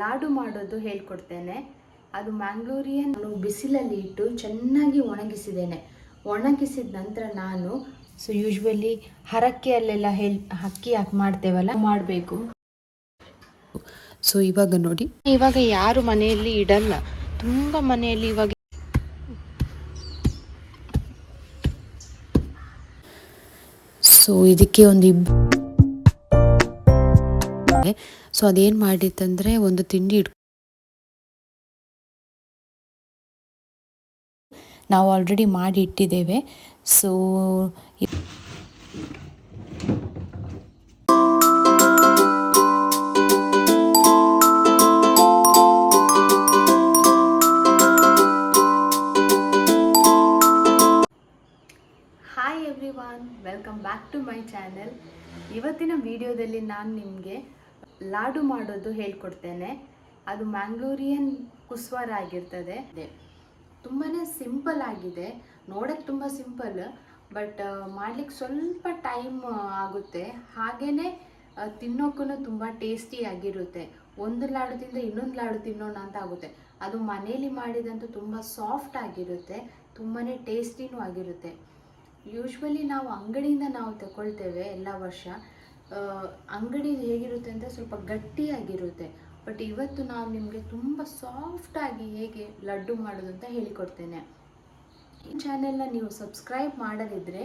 ಲಾಡು ಮಾಡೋದು ಹೇಳ್ಕೊಡ್ತೇನೆ. ಅದು ಮ್ಯಾಂಗ್ಳೂರಿಯನ್ ನಾನು ಬಿಸಿಲಲ್ಲಿ ಇಟ್ಟು ಚೆನ್ನಾಗಿ ಒಣಗಿಸಿದ್ದೇನೆ. ಒಣಗಿಸಿದ ನಂತರ ನಾನು ಸೊ ಯೂಶ್ವಲಿ ಹರಕೆಯಲ್ಲೆಲ್ಲ ಹೇಳ್ ಅಕ್ಕಿ ಹಾಕಿ ಮಾಡ್ತೇವಲ್ಲ ಮಾಡಬೇಕು. ಸೊ ಇವಾಗ ನೋಡಿ. ಇವಾಗ ಯಾರು ಮನೆಯಲ್ಲಿ ಇಡಲ್ಲ. ತುಂಬ ಮನೆಯಲ್ಲಿ ಇವಾಗ ಸೊ ಇದಕ್ಕೆ ಒಂದು ಇಬ್ ಸೊ ಅದೇನು ಮಾಡಿತ್ತಂದರೆ ಒಂದು ತಿಂಡಿ ಇಟ್ಕೊ ನಾವು ಆಲ್ರೆಡಿ ಮಾಡಿ ಇಟ್ಟಿದ್ದೇವೆ. So hi every welcome back to my channel ಇವತ್ತಿನ ವಿಡಿಯೋದಲ್ಲಿ ನಾನು ನಿಮಗೆ ಲಾಡು ಮಾಡೋದು ಹೇಳ್ಕೊಡ್ತೇನೆ. ಅದು ಮ್ಯಾಂಗ್ಳೂರಿಯನ್ ಕುಸ್ವಾರ ಆಗಿರ್ತದೆ. ತುಂಬಾ ಸಿಂಪಲ್ ಆಗಿದೆ. ನೋಡೋಕ್ಕೆ ತುಂಬ ಸಿಂಪಲ್ ಬಟ್ ಮಾಡ್ಲಿಕ್ಕೆ ಸ್ವಲ್ಪ ಟೈಮ್ ಆಗುತ್ತೆ. ಹಾಗೆಯೇ ತಿನ್ನೋಕ್ಕೂ ತುಂಬ ಟೇಸ್ಟಿ ಆಗಿರುತ್ತೆ. ಒಂದು ಲಾಡುದಿಂದ ಇನ್ನೊಂದು ಲಾಡು ತಿನ್ನೋಣ ಅಂತ ಆಗುತ್ತೆ. ಅದು ಮನೇಲಿ ಮಾಡಿದಂತೂ ತುಂಬ ಸಾಫ್ಟ್ ಆಗಿರುತ್ತೆ. ತುಂಬಾ ಟೇಸ್ಟಿನೂ ಆಗಿರುತ್ತೆ. ಯೂಶ್ವಲಿ ನಾವು ಅಂಗಡಿಯಿಂದ ನಾವು ತಗೊಳ್ತೇವೆ ಎಲ್ಲ ವರ್ಷ. ಅಂಗಡಿ ಹೇಗಿರುತ್ತೆ ಅಂದರೆ ಸ್ವಲ್ಪ ಗಟ್ಟಿಯಾಗಿರುತ್ತೆ. ಬಟ್ ಇವತ್ತು ನಾನು ನಿಮಗೆ ತುಂಬ ಸಾಫ್ಟಾಗಿ ಹೇಗೆ ಲಡ್ಡು ಮಾಡೋದು ಅಂತ ಹೇಳಿಕೊಡ್ತೇನೆ. ಈ ಚಾನೆಲ್ನ ನೀವು ಸಬ್ಸ್ಕ್ರೈಬ್ ಮಾಡದಿದ್ದರೆ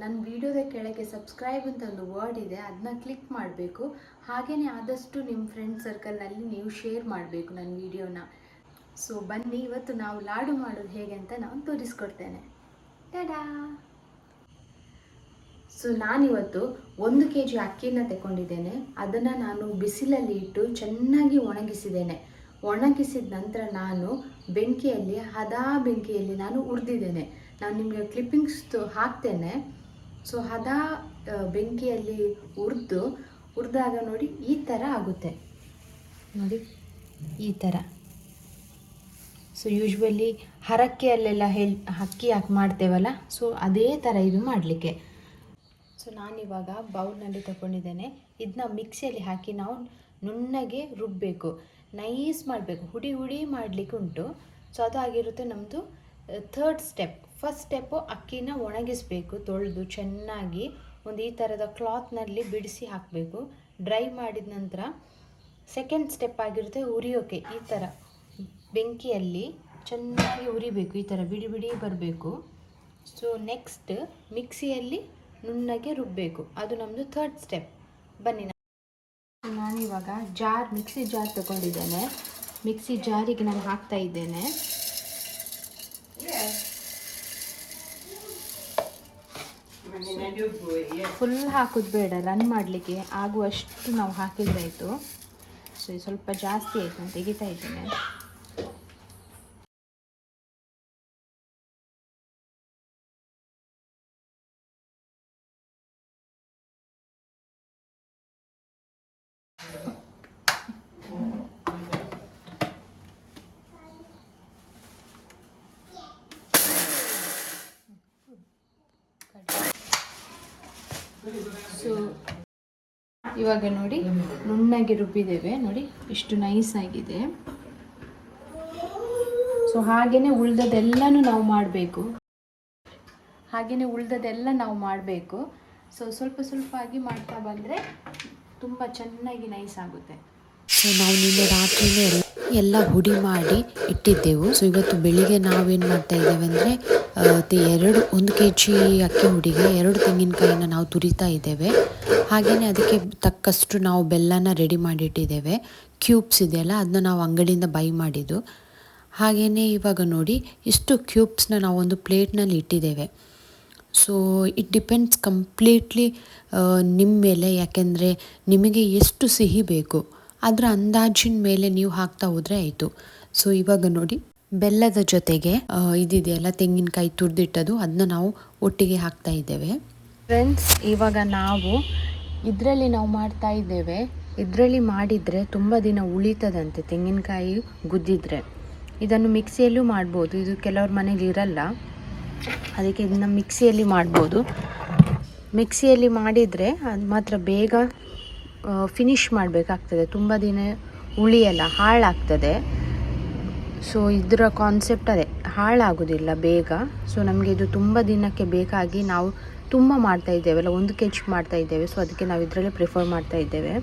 ನನ್ನ ವಿಡಿಯೋದ ಕೆಳಗೆ ಸಬ್ಸ್ಕ್ರೈಬ್ ಅಂತ ಒಂದು ವರ್ಡ್ ಇದೆ ಅದನ್ನ ಕ್ಲಿಕ್ ಮಾಡಬೇಕು. ಹಾಗೆಯೇ ಆದಷ್ಟು ನಿಮ್ಮ ಫ್ರೆಂಡ್ ಸರ್ಕಲ್ನಲ್ಲಿ ನೀವು ಶೇರ್ ಮಾಡಬೇಕು ನನ್ನ ವಿಡಿಯೋನ ಸೊ ಬನ್ನಿ, ಇವತ್ತು ನಾವು ಲಾಡು ಮಾಡೋದು ಹೇಗೆ ಅಂತ ನಾನು ತೋರಿಸ್ಕೊಡ್ತೇನೆ. ಟಡಾ ಸೊ ನಾನಿವತ್ತು ಒಂದು ಕೆ ಜಿ ಅಕ್ಕಿಯನ್ನು ತಗೊಂಡಿದ್ದೇನೆ ಅದನ್ನು ನಾನು ಬಿಸಿಲಲ್ಲಿ ಇಟ್ಟು ಚೆನ್ನಾಗಿ ಒಣಗಿಸಿದ್ದೇನೆ. ಒಣಗಿಸಿದ ನಂತರ ನಾನು ಬೆಂಕಿಯಲ್ಲಿ, ಹದಾ ಬೆಂಕಿಯಲ್ಲಿ ನಾನು ಹುರಿದಿದ್ದೇನೆ ನಾನು ನಿಮಗೆ ಕ್ಲಿಪ್ಪಿಂಗ್ಸ್ ಹಾಕ್ತೇನೆ. ಸೊ ಹದಾ ಬೆಂಕಿಯಲ್ಲಿ ಹುರಿದು ಹುರಿದಾಗ ನೋಡಿ ಈ ಥರ ಆಗುತ್ತೆ. ನೋಡಿ ಈ ಥರ ಸೊ ಯೂಶ್ವಲಿ ಹರಕೆಯಲ್ಲೆಲ್ಲ ಹೇಳಿ ಅಕ್ಕಿ ಹಾಕಿ ಮಾಡ್ತೇವಲ್ಲ? ಸೊ ಅದೇ ಥರ ಇದು ಮಾಡಲಿಕ್ಕೆ. ಸೊ ನಾನಿವಾಗ ಬೌಲ್ನಲ್ಲಿ ತಗೊಂಡಿದ್ದೇನೆ. ಇದನ್ನ ಮಿಕ್ಸಿಯಲ್ಲಿ ಹಾಕಿ ನಾವು ನುಣ್ಣಗೆ ರುಬ್ಬಬೇಕು ನೈಸ್ ಮಾಡಬೇಕು. ಹುಡಿ ಹುಡಿ ಮಾಡಲಿಕ್ಕೆ ಉಂಟು. ಸೊ ಅದು ಆಗಿರುತ್ತೆ ನಮ್ಮದು ಥರ್ಡ್ ಸ್ಟೆಪ್ ಫಸ್ಟ್ ಸ್ಟೆಪ್ಪು ಅಕ್ಕಿನ ಒಣಗಿಸಬೇಕು. ತೊಳೆದು ಚೆನ್ನಾಗಿ ಒಂದು ಈ ಥರದ ಕ್ಲಾತ್ನಲ್ಲಿ ಬಿಡಿಸಿ ಹಾಕಬೇಕು. ಡ್ರೈ ಮಾಡಿದ ನಂತರ ಸೆಕೆಂಡ್ ಸ್ಟೆಪ್ ಆಗಿರುತ್ತೆ ಉರಿಯೋಕೆ. ಈ ಥರ ಬೆಂಕಿಯಲ್ಲಿ ಚೆನ್ನಾಗಿ ಉರಿಬೇಕು. ಈ ಥರ ಬಿಡಿ ಬಿಡಿ ಬರಬೇಕು. ಸೊ ನೆಕ್ಸ್ಟ್ ಮಿಕ್ಸಿಯಲ್ಲಿ ನುಣ್ಣಗೆ ರುಬ್ಬಬೇಕು ಅದು ನಮ್ಮದು ಥರ್ಡ್ ಸ್ಟೆಪ್ ಬನ್ನಿ ನಾನಿವಾಗ ಜಾರ್ ಮಿಕ್ಸಿ ಜಾರ್ ತಗೊಂಡಿದ್ದೇನೆ. ಮಿಕ್ಸಿ ಜಾರಿಗೆ ನಾನು ಹಾಕ್ತಾ ಇದ್ದೇನೆ. ಫುಲ್ ಹಾಕೋದು ಬೇಡ ರನ್ ಮಾಡಲಿಕ್ಕೆ ಆಗುವಷ್ಟು ನಾವು ಹಾಕಿದ್ರಾಯಿತು ಸೊ ಸ್ವಲ್ಪ ಜಾಸ್ತಿ ಆಯಿತು ನಾನು ತೆಗಿತಾ ಇದ್ದೇನೆ. ಸೊ ಇವಾಗ ನೋಡಿ, ನುಣ್ಣಗೆ ರುಬ್ಬಿದ್ದೇವೆ. ನೋಡಿ ಇಷ್ಟು ನೈಸ್ ಆಗಿದೆ. ಸೊ ಹಾಗೆಯೇ ಉಳ್ದದೆಲ್ಲನೂ ನಾವು ಮಾಡಬೇಕು. ಹಾಗೆಯೇ ಉಳ್ದದೆಲ್ಲ ನಾವು ಮಾಡಬೇಕು. ಸೊ ಸ್ವಲ್ಪ ಸ್ವಲ್ಪ ಆಗಿ ಮಾಡ್ತಾ ಬಂದರೆ ತುಂಬ ಚೆನ್ನಾಗಿ ನೈಸ್ ಆಗುತ್ತೆ. ಸೊ ನಾವು ನಿನ್ನೆ ರಾತ್ರಿನೇ ಎಲ್ಲ- ಹುಡಿ ಮಾಡಿ ಇಟ್ಟಿದ್ದೆವು. ಸೊ ಇವತ್ತು ಬೆಳಿಗ್ಗೆ ನಾವೇನು ಮಾಡ್ತಾ ಇದ್ದೇವೆ ಅಂದರೆ ಎರಡು, ಒಂದು ಕೆ ಜಿ ಅಕ್ಕಿ ಹುಡಿಗೆ ಎರಡು ತೆಂಗಿನಕಾಯಿನ ನಾವು ತುರಿತಾ ಇದ್ದೇವೆ. ಹಾಗೆಯೇ ಅದಕ್ಕೆ ತಕ್ಕಷ್ಟು ನಾವು ಬೆಲ್ಲನ ರೆಡಿ ಮಾಡಿಟ್ಟಿದ್ದೇವೆ ಕ್ಯೂಬ್ಸ್ ಇದೆಯಲ್ಲ ಅದನ್ನ ನಾವು ಅಂಗಡಿಯಿಂದ ಬೈ ಮಾಡಿದ್ದು. ಹಾಗೆಯೇ ಇವಾಗ ನೋಡಿ, ಇಷ್ಟು ಕ್ಯೂಬ್ಸ್ನ ನಾವು ಒಂದು ಪ್ಲೇಟ್ನಲ್ಲಿ ಇಟ್ಟಿದ್ದೇವೆ. ಸೊ ಇಟ್ ಡಿಪೆಂಡ್ಸ್ ಕಂಪ್ಲೀಟ್ಲಿ ನಿಮ್ಮ ಮೇಲೆ. ಯಾಕೆಂದರೆ, ನಿಮಗೆ ಎಷ್ಟು ಸಿಹಿ ಬೇಕು? ಅದರ ಅಂದಾಜಿನ ಮೇಲೆ ನೀವು ಹಾಕ್ತಾ ಹೋದರೆ ಆಯಿತು. ಸೊ ಇವಾಗ ನೋಡಿ, ಬೆಲ್ಲದ ಜೊತೆಗೆ ಇದಿದೆಯಲ್ಲ, ತೆಂಗಿನಕಾಯಿ ತುರಿದಿಟ್ಟದು ಅದನ್ನ ನಾವು ಒಟ್ಟಿಗೆ ಹಾಕ್ತಾ ಇದ್ದೇವೆ. ಫ್ರೆಂಡ್ಸ್ ಇವಾಗ ನಾವು ಇದರಲ್ಲಿ ನಾವು ಮಾಡ್ತಾ ಇದ್ದೇವೆ. ಇದರಲ್ಲಿ ಮಾಡಿದರೆ ತುಂಬ ದಿನ ಉಳಿತದಂತೆ ತೆಂಗಿನಕಾಯಿ ಗುದ್ದಿದ್ರೆ. ಇದನ್ನು ಮಿಕ್ಸಿಯಲ್ಲೂ ಮಾಡ್ಬೋದು. ಇದು ಕೆಲವ್ರ ಮನೇಲಿ ಇರಲ್ಲ. ಅದಕ್ಕೆ ಇದನ್ನ ಮಿಕ್ಸಿಯಲ್ಲಿ ಮಾಡ್ಬೋದು. ಮಿಕ್ಸಿಯಲ್ಲಿ ಮಾಡಿದರೆ ಅದು ಮಾತ್ರ ಬೇಗ ಫಿನಿಶ್ ಮಾಡಬೇಕಾಗ್ತದೆ. ತುಂಬ ದಿನ ಉಳಿಯಲ್ಲ, ಹಾಳಾಗ್ತದೆ. ಸೊ ಇದರ ಕಾನ್ಸೆಪ್ಟ್ ಅದೇ. ಹಾಳಾಗೋದಿಲ್ಲ ಬೇಗ. ಸೊ ನಮಗೆ ಇದು ತುಂಬ ದಿನಕ್ಕೆ ಬೇಕಾಗಿ ನಾವು ತುಂಬ ಮಾಡ್ತಾ ಇದ್ದೇವೆಲ್ಲ ಒಂದು ಕೆ ಜಿ ಮಾಡ್ತಾ ಇದ್ದೇವೆ. ಸೊ ಅದಕ್ಕೆ ನಾವು ಇದರಲ್ಲೇ ಪ್ರಿಫರ್ ಮಾಡ್ತಾ ಇದ್ದೇವೆ.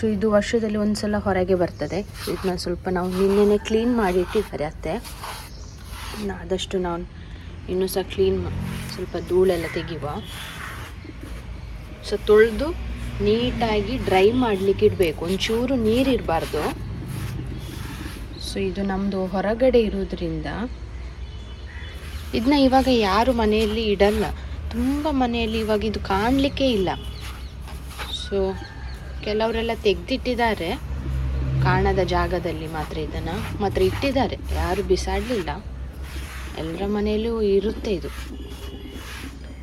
ಸೊ ಇದು ವರ್ಷದಲ್ಲಿ ಒಂದು ಸಲ ಹೊರಗೆ ಬರ್ತದೆ. ಇದನ್ನ ಸ್ವಲ್ಪ ನಾವು ನಿನ್ನೆನೆ ಕ್ಲೀನ್ ಮಾಡಿ ಇಟ್ಟಿದ್ದಾರೆ ಅತ್ತೆ. ಆದಷ್ಟು ನಾವು ಇನ್ನೂ ಸಹ ಕ್ಲೀನ್ ಸ್ವಲ್ಪ ಧೂಳೆಲ್ಲ ತೆಗೆಯುವ ಸೊ ತೊಳೆದು ನೀಟಾಗಿ ಡ್ರೈ ಮಾಡಲಿಕ್ಕೆ ಇಡಬೇಕು. ಒಂಚೂರು ನೀರು ಇರಬಾರ್ದು. ಸೊ ಇದು ನಮ್ಮದು ಹೊರಗಡೆ ಇರೋದ್ರಿಂದ ಇದನ್ನ ಇವಾಗ ಯಾರು ಮನೆಯಲ್ಲಿ ಇಡಲ್ಲ. ತುಂಬ ಮನೆಯಲ್ಲಿ ಇವಾಗ ಇದು ಕಾಣಲಿಕ್ಕೆ ಇಲ್ಲ. ಸೊ ಕೆಲವರೆಲ್ಲ ತೆಗೆದಿಟ್ಟಿದ್ದಾರೆ. ಕಾಣದ ಜಾಗದಲ್ಲಿ ಮಾತ್ರ ಇದನ್ನು ಮಾತ್ರ ಇಟ್ಟಿದ್ದಾರೆ. ಯಾರು ಬಿಸಾಡಲಿಲ್ಲ. ಎಲ್ಲರ ಮನೆಯಲ್ಲೂ ಇರುತ್ತೆ ಇದು.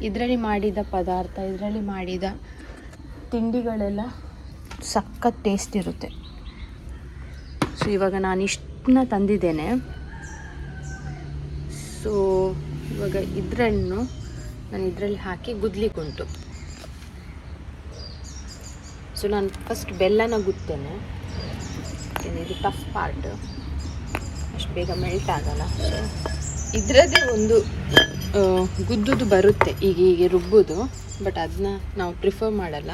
ಇದರಲ್ಲಿ ಮಾಡಿದ ಪದಾರ್ಥ, ಇದರಲ್ಲಿ ಮಾಡಿದ ತಿಂಡಿಗಳೆಲ್ಲ ಸಖತ್ ಟೇಸ್ಟ್ ಇರುತ್ತೆ. ಸೊ ಇವಾಗ ನಾನು ಇಷ್ಟನ್ನ ತಂದಿದ್ದೇನೆ. ಸೊ ಇವಾಗ ಇದರನ್ನು ನಾನು ಇದರಲ್ಲಿ ಹಾಕಿ ಗುದ್ಲಿಕ್ಕುಂಟು ಸೊ ನಾನು ಫಸ್ಟ್ ಬೆಲ್ಲನ ಗುತ್ತೇನೆ. ಇದು ಟಫ್ ಪಾರ್ಟ್ ಅಷ್ಟು ಬೇಗ ಮೆಲ್ಟ್ ಆಗಲ್ಲ. ಸೊ ಇದರದ್ದೇ ಒಂದು ಗುದ್ದುದು ಬರುತ್ತೆ. ಈಗ ಹೀಗೆ ರುಬ್ಬೋದು. ಬಟ್ ಅದನ್ನ ನಾವು ಪ್ರಿಫರ್ ಮಾಡಲ್ಲ.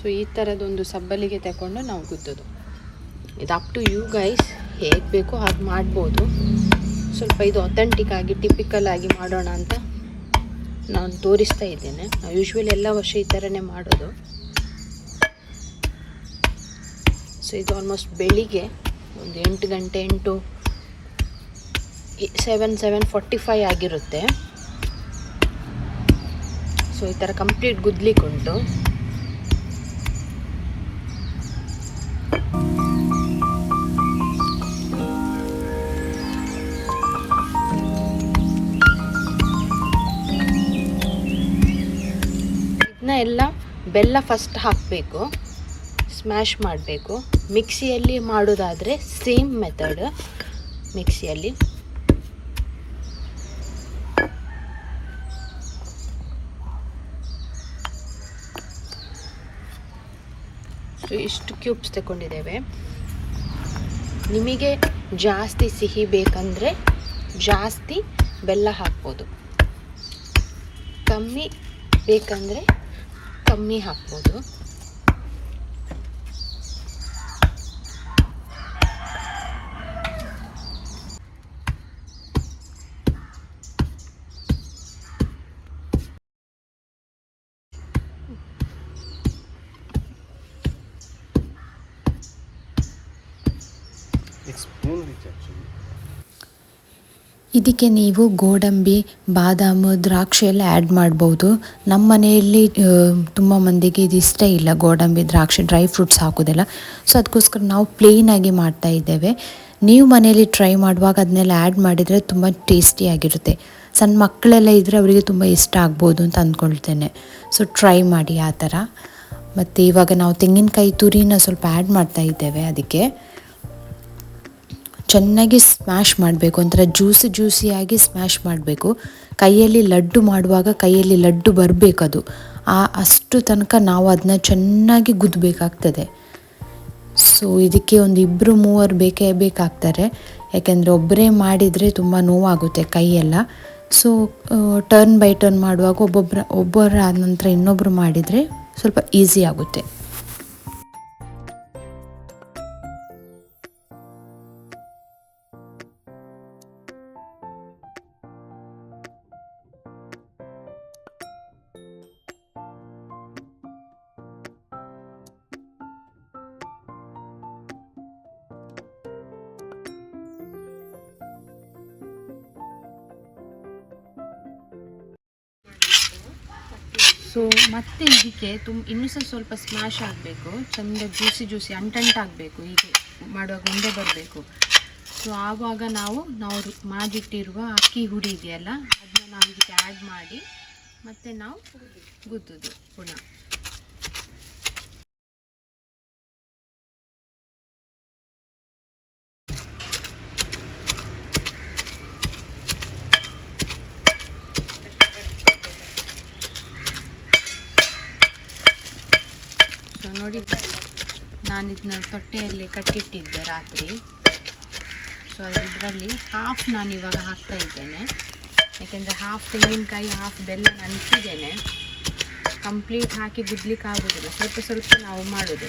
ಸೊ ಈ ಥರದೊಂದು ಸಬ್ಬಲಿಗೆ ತಗೊಂಡು ನಾವು ಗುದ್ದೋದು. ಇದು ಅಪ್ ಟು ಯು ಗೈಸ್ ಹೇಗೆ ಬೇಕೋ ಹಾಗೆ ಮಾಡ್ಬೋದು. ಸ್ವಲ್ಪ ಇದು ಅಥೆಂಟಿಕ್ ಆಗಿ ಟಿಪಿಕಲ್ ಆಗಿ ಮಾಡೋಣ ಅಂತ ನಾನು ತೋರಿಸ್ತಾ ಇದ್ದೇನೆ. ನಾವು ಯೂಶ್ವಲಿ ಎಲ್ಲ ವರ್ಷ ಈ ಥರನೇ ಮಾಡೋದು. ಸೊ ಇದು ಆಲ್ಮೋಸ್ಟ್ ಬೆಳಿಗ್ಗೆ ಒಂದು ಎಂಟು ಗಂಟೆ ಎಂಟು ಸೆವೆನ್ ಸೆವೆನ್ ಫಾರ್ಟಿ ಫೈವ್ ಆಗಿರುತ್ತೆ. ಸೊ, ಈ ಥರ ಕಂಪ್ಲೀಟ್ ಗುದ್ಲಿಕ್ಕುಂಟು ಇದನ್ನ ಎಲ್ಲ ಬೆಲ್ಲ ಫಸ್ಟ್ ಹಾಕಬೇಕು ಸ್ಮ್ಯಾಶ್ ಮಾಡಬೇಕು. ಮಿಕ್ಸಿಯಲ್ಲಿ ಮಾಡೋದಾದರೆ ಸೇಮ್ ಮೆಥಡ್ ಮಿಕ್ಸಿಯಲ್ಲಿ ಇಷ್ಟು ಕ್ಯೂಬ್ಸ್ ತಗೊಂಡಿದ್ದೇವೆ. ನಿಮಗೆ ಜಾಸ್ತಿ ಸಿಹಿ ಬೇಕಂದರೆ ಜಾಸ್ತಿ ಬೆಲ್ಲ ಹಾಕ್ಬೋದು. ಕಮ್ಮಿ ಬೇಕಂದರೆ ಕಮ್ಮಿ ಹಾಕ್ಬೋದು. ಇದಕ್ಕೆ ನೀವು ಗೋಡಂಬಿ, ಬಾದಾಮು, ದ್ರಾಕ್ಷಿ ಎಲ್ಲ ಆ್ಯಡ್ ಮಾಡ್ಬೋದು. ನಮ್ಮ ಮನೆಯಲ್ಲಿ ತುಂಬ ಮಂದಿಗೆ ಇದು ಇಷ್ಟ ಇಲ್ಲ ಗೋಡಂಬಿ, ದ್ರಾಕ್ಷಿ ಡ್ರೈ ಫ್ರೂಟ್ಸ್ ಹಾಕೋದೆಲ್ಲ. ಸೊ ಅದಕ್ಕೋಸ್ಕರ ನಾವು ಪ್ಲೇನಾಗಿ ಮಾಡ್ತಾ ಇದ್ದೇವೆ. ನೀವು ಮನೆಯಲ್ಲಿ ಟ್ರೈ ಮಾಡುವಾಗ ಅದನ್ನೆಲ್ಲ ಆ್ಯಡ್ ಮಾಡಿದರೆ ತುಂಬ ಟೇಸ್ಟಿಯಾಗಿರುತ್ತೆ ಸಣ್ಣ ಮಕ್ಕಳೆಲ್ಲ ಇದ್ದರೆ ಅವರಿಗೆ ತುಂಬ ಇಷ್ಟ ಆಗ್ಬೋದು ಅಂತ ಅಂದ್ಕೊಳ್ತೇನೆ. ಸೊ ಟ್ರೈ ಮಾಡಿ ಆ ಥರ. ಮತ್ತು ಇವಾಗ ನಾವು ತೆಂಗಿನಕಾಯಿ ತುರಿನ ಸ್ವಲ್ಪ ಆ್ಯಡ್ ಮಾಡ್ತಾ ಇದ್ದೇವೆ ಅದಕ್ಕೆ. ಚೆನ್ನಾಗಿ ಸ್ಮ್ಯಾಶ್ ಮಾಡಬೇಕು, ಒಂಥರ ಜ್ಯೂಸಿ ಜ್ಯೂಸಿಯಾಗಿ ಸ್ಮ್ಯಾಶ್ ಮಾಡಬೇಕು. ಕೈಯಲ್ಲಿ ಲಡ್ಡು ಮಾಡುವಾಗ ಕೈಯಲ್ಲಿ ಲಡ್ಡು ಬರಬೇಕದು. ಆ ಅಷ್ಟು ತನಕ ನಾವು ಅದನ್ನ ಚೆನ್ನಾಗಿ ಗುದ್ದಬೇಕಾಗ್ತದೆ ಸೊ ಇದಕ್ಕೆ ಒಂದು ಇಬ್ಬರು ಮೂವರು ಬೇಕೇ ಬೇಕಾಗ್ತಾರೆ. ಯಾಕೆಂದರೆ ಒಬ್ಬರೇ ಮಾಡಿದರೆ ತುಂಬ ನೋವಾಗುತ್ತೆ ಕೈಯೆಲ್ಲ. ಸೊ ಟರ್ನ್ ಬೈ ಟರ್ನ್ ಮಾಡುವಾಗ ಒಬ್ಬೊಬ್ಬರ ಒಬ್ಬರ ಆದ ನಂತರ ಇನ್ನೊಬ್ಬರು ಮಾಡಿದರೆ ಸ್ವಲ್ಪ ಈಸಿ ಆಗುತ್ತೆ. ಸೊ ಮತ್ತೆ ಇದಕ್ಕೆ ತುಂಬ ಇನ್ನೂ ಸಹ ಸ್ವಲ್ಪ ಸ್ಮ್ಯಾಶ್ ಆಗಬೇಕು. ಚಂದ ಜ್ಯೂಸಿ ಜ್ಯೂಸಿ ಅಂಟಂಟಾಗಬೇಕು ಹೀಗೆ ಮಾಡುವಾಗ ಮುಂದೆ ಬರಬೇಕು. ಸೊ ಆವಾಗ ನಾವು ನಾವು ಮಾಡಿಟ್ಟಿರುವ ಅಕ್ಕಿ ಹುಡಿ ಇದೆಯಲ್ಲ ಅದನ್ನ ನಾವು ಇದಕ್ಕೆ ಆ್ಯಡ್ ಮಾಡಿ, ಮತ್ತು ನಾವು ಗುದ್ದುದು ಪುನಃ ಸೊ ನೋಡಿ. ನಾನು ಇದನ್ನ ತೊಟ್ಟೆಯಲ್ಲಿ ಕಟ್ಟಿಟ್ಟಿದ್ದೆ ರಾತ್ರಿ. ಸೊ ಇದರಲ್ಲಿ ಹಾಫ್ ನಾನು ಇವಾಗ ಹಾಕ್ತಾ ಇದ್ದೇನೆ. ಯಾಕೆಂದರೆ ಹಾಫ್ ತೆಂಗಿನಕಾಯಿ ಹಾಫ್ ಬೆಲ್ಲ ನಾನು ಕಂಪ್ಲೀಟ್ ಹಾಕಿ ಬಿಡ್ಲಿಕ್ಕೆ ಆಗೋದಿಲ್ಲ. ಸ್ವಲ್ಪ ಸ್ವಲ್ಪ ನಾವು ಮಾಡೋದು.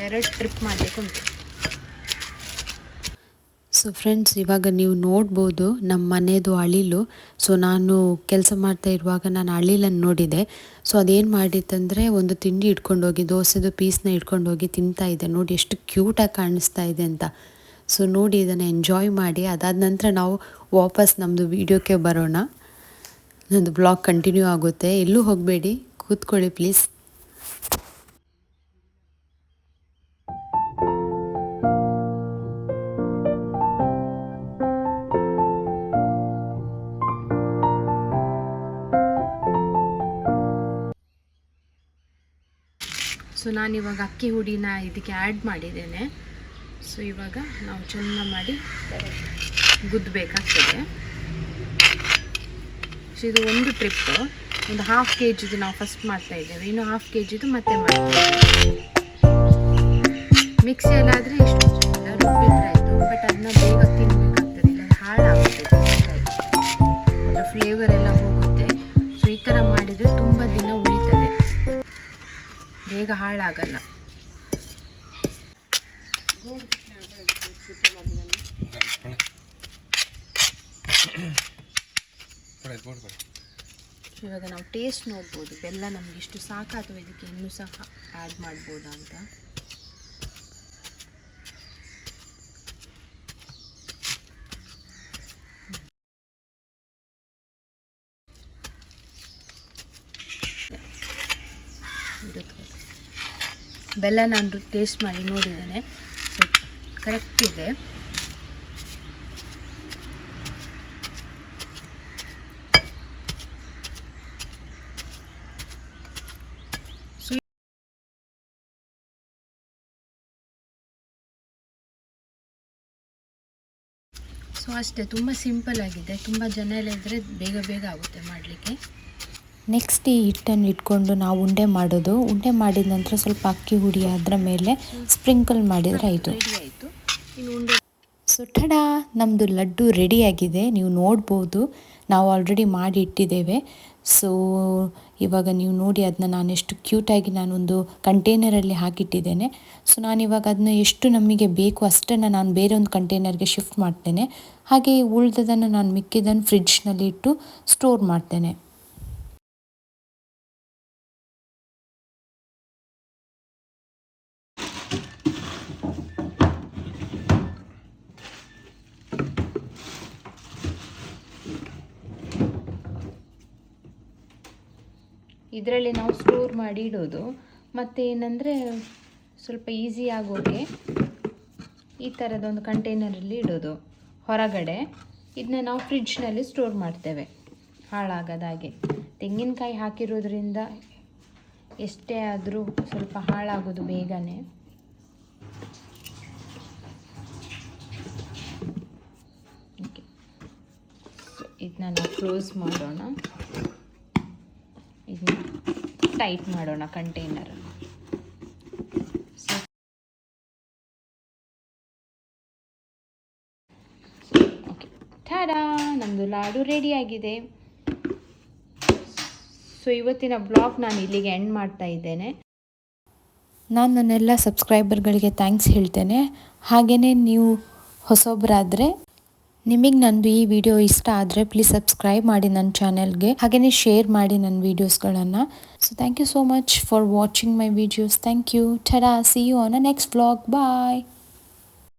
ಎರಡು ಟ್ರಿಪ್ ಮಾಡಲಿಕ್ಕೆ ಉಂಟು. ಸೊ ಫ್ರೆಂಡ್ಸ್ ಇವಾಗ ನೀವು ನೋಡ್ಬೋದು ನಮ್ಮ ಮನೆಯದು ಅಳಿಲು. ಸೊ ನಾನು ಕೆಲಸ ಮಾಡ್ತಾ ಇರುವಾಗ ನಾನು ಅಳಿಲನ್ನು ನೋಡಿದೆ. ಸೊ ಅದೇನು ಮಾಡಿತ್ತಂದರೆ ಒಂದು ತಿಂಡಿ ಇಟ್ಕೊಂಡು ಹೋಗಿ ದೋಸೆದು ಪೀಸ್ನ ಇಟ್ಕೊಂಡು ಹೋಗಿ ತಿಂತಾ ಇದೆ ನೋಡಿ ಎಷ್ಟು ಕ್ಯೂಟಾಗಿ ಕಾಣಿಸ್ತಾ ಇದೆ ಅಂತ. ಸೊ ನೋಡಿ ಇದನ್ನು ಎಂಜಾಯ್ ಮಾಡಿ. ಅದಾದ ನಂತರ ನಾವು ವಾಪಸ್ ನಮ್ಮದು ವೀಡಿಯೋಕ್ಕೆ ಬರೋಣ. ನಂದು ಬ್ಲಾಗ್ ಕಂಟಿನ್ಯೂ ಆಗುತ್ತೆ. ಎಲ್ಲೂ ಹೋಗಬೇಡಿ. ಕೂತ್ಕೊಳ್ಳಿ ಪ್ಲೀಸ್ ಸೊ ನಾನಿವಾಗ ಅಕ್ಕಿ ಹುಡಿನ ಇದಕ್ಕೆ ಆ್ಯಡ್ ಮಾಡಿದ್ದೇನೆ. ಸೊ ಇವಾಗ ನಾವು ಚೆನ್ನಾಗಿ ಮಾಡಿ ಗುದ್ದಬೇಕಾಗ್ತದೆ ಸೊ ಇದು ಒಂದು ಟ್ರಿಪ್ಪು ಒಂದು ಹಾಫ್ ಕೆ ಜಿದು ನಾವು ಫಸ್ಟ್ ಮಾಡ್ತಾ ಇದ್ದೇವೆ. ಇನ್ನು ಹಾಫ್ ಕೆ ಜಿದು ಮತ್ತೆ ಮಾಡ್ತೇವೆ ಮಿಕ್ಸಿಯಲ್ಲಾದರೆ ಇಷ್ಟು ರುಬ್ಬಿದ್ರೆ ಬೇಗ ಹಾಳಾಗಲ್ಲ. ಇವಾಗ ನಾವು ಟೇಸ್ಟ್ ನೋಡ್ಬೋದು. ಬೆಲ್ಲ ನಮ್ಗೆ ಇಷ್ಟು ಸಾಕು ಅಥವಾ ಇದಕ್ಕೆ ಇನ್ನೂ ಸಹ ಆ್ಯಡ್ ಮಾಡ್ಬೋದಾ ಅಂತ ಇರುತ್ತೆ. ಬೆಲ್ಲ ನಾನು ಟೇಸ್ಟ್ ಮಾಡಿ ನೋಡಿದ್ದೇನೆ. ಕರೆಕ್ಟ್ ಇದೆ. ಸೊ ಅಷ್ಟೇ, ತುಂಬ ಸಿಂಪಲ್ ಆಗಿದೆ. ತುಂಬ ಜನ ಎಲ್ಲ ಇದ್ದರೆ ಬೇಗ ಬೇಗ ಆಗುತ್ತೆ ಮಾಡಲಿಕ್ಕೆ. ನೆಕ್ಸ್ಟ್ ಈ ಹಿಟ್ಟನ್ನು ಇಟ್ಕೊಂಡು ನಾವು ಉಂಡೆ ಮಾಡೋದು. ಉಂಡೆ ಮಾಡಿದ ನಂತರ ಸ್ವಲ್ಪ ಅಕ್ಕಿ ಹುಡಿ ಅದರ ಮೇಲೆ ಸ್ಪ್ರಿಂಕಲ್ ಮಾಡಿದರೆ ಆಯಿತು. ಸೊ, ಠಡ ನಮ್ಮದು ಲಡ್ಡು ರೆಡಿಯಾಗಿದೆ ನೀವು ನೋಡ್ಬೋದು. ನಾವು ಆಲ್ರೆಡಿ ಮಾಡಿ ಇಟ್ಟಿದ್ದೇವೆ. ಸೊ, ಇವಾಗ ನೀವು ನೋಡಿ ಅದನ್ನ ನಾನು ಎಷ್ಟು ಕ್ಯೂಟಾಗಿ ನಾನೊಂದು ಕಂಟೈನರಲ್ಲಿ ಹಾಕಿಟ್ಟಿದ್ದೇನೆ. ಸೊ, ನಾನಿವಾಗ ಅದನ್ನ ಎಷ್ಟು ನಮಗೆ ಬೇಕು ಅಷ್ಟನ್ನು ನಾನು ಬೇರೆ ಒಂದು ಕಂಟೈನರ್ಗೆ ಶಿಫ್ಟ್ ಮಾಡ್ತೇನೆ. ಹಾಗೆ ಉಳಿದದನ್ನು ನಾನು ಮಿಕ್ಕಿದ್ದನ್ನು ಫ್ರಿಡ್ಜ್ನಲ್ಲಿ ಇಟ್ಟು ಸ್ಟೋರ್ ಮಾಡ್ತೇನೆ. ಇದರಲ್ಲಿ ನಾವು ಸ್ಟೋರ್ ಮಾಡಿ ಇಡೋದು ಮತ್ತು ಏನಂದರೆ ಸ್ವಲ್ಪ ಈಸಿ ಆಗೋಕ್ಕೆ ಈ ಥರದೊಂದು ಕಂಟೈನರಲ್ಲಿ ಇಡೋದು. ಹೊರಗಡೆ ಇದನ್ನ ನಾವು ಫ್ರಿಡ್ಜ್ನಲ್ಲಿ ಸ್ಟೋರ್ ಮಾಡ್ತೇವೆ. ಹಾಳಾಗದ ಹಾಗೆ. ತೆಂಗಿನಕಾಯಿ ಹಾಕಿರೋದ್ರಿಂದ ಎಷ್ಟೇ ಆದರೂ ಸ್ವಲ್ಪ ಹಾಳಾಗೋದು ಬೇಗನೆ. ಇದನ್ನ ನಾವು ಕ್ಲೋಸ್ ಮಾಡೋಣ. ಟೈಟ್ ಮಾಡೋಣ ಕಂಟೈನರ್. ಠಾಡಾ ನಮ್ಮದು ಲಾಡು ರೆಡಿಯಾಗಿದೆ ಸೊ ಇವತ್ತಿನ ಬ್ಲಾಗ್ ನಾನು ಇಲ್ಲಿಗೆ ಎಂಡ್ ಮಾಡ್ತಾ ಇದ್ದೇನೆ. ನಾನು ನನ್ನೆಲ್ಲ ಸಬ್ಸ್ಕ್ರೈಬರ್ಗಳಿಗೆ ಥ್ಯಾಂಕ್ಸ್ ಹೇಳ್ತೇನೆ. ಹಾಗೆಯೇ ನೀವು ಹೊಸೊಬ್ಬರಾದರೆ ನಿಮಗೆ ನಂದು ಈ ವಿಡಿಯೋ ಇಷ್ಟ ಆದರೆ ಪ್ಲೀಸ್ ಸಬ್ಸ್ಕ್ರೈಬ್ ಮಾಡಿ ನನ್ನ ಚಾನೆಲ್ಗೆ ಹಾಗೆಯೇ ಶೇರ್ ಮಾಡಿ ನನ್ನ ವೀಡಿಯೋಸ್ಗಳನ್ನು so thank you so much for watching my videos thank you ಠರಾ see you on a next vlog bye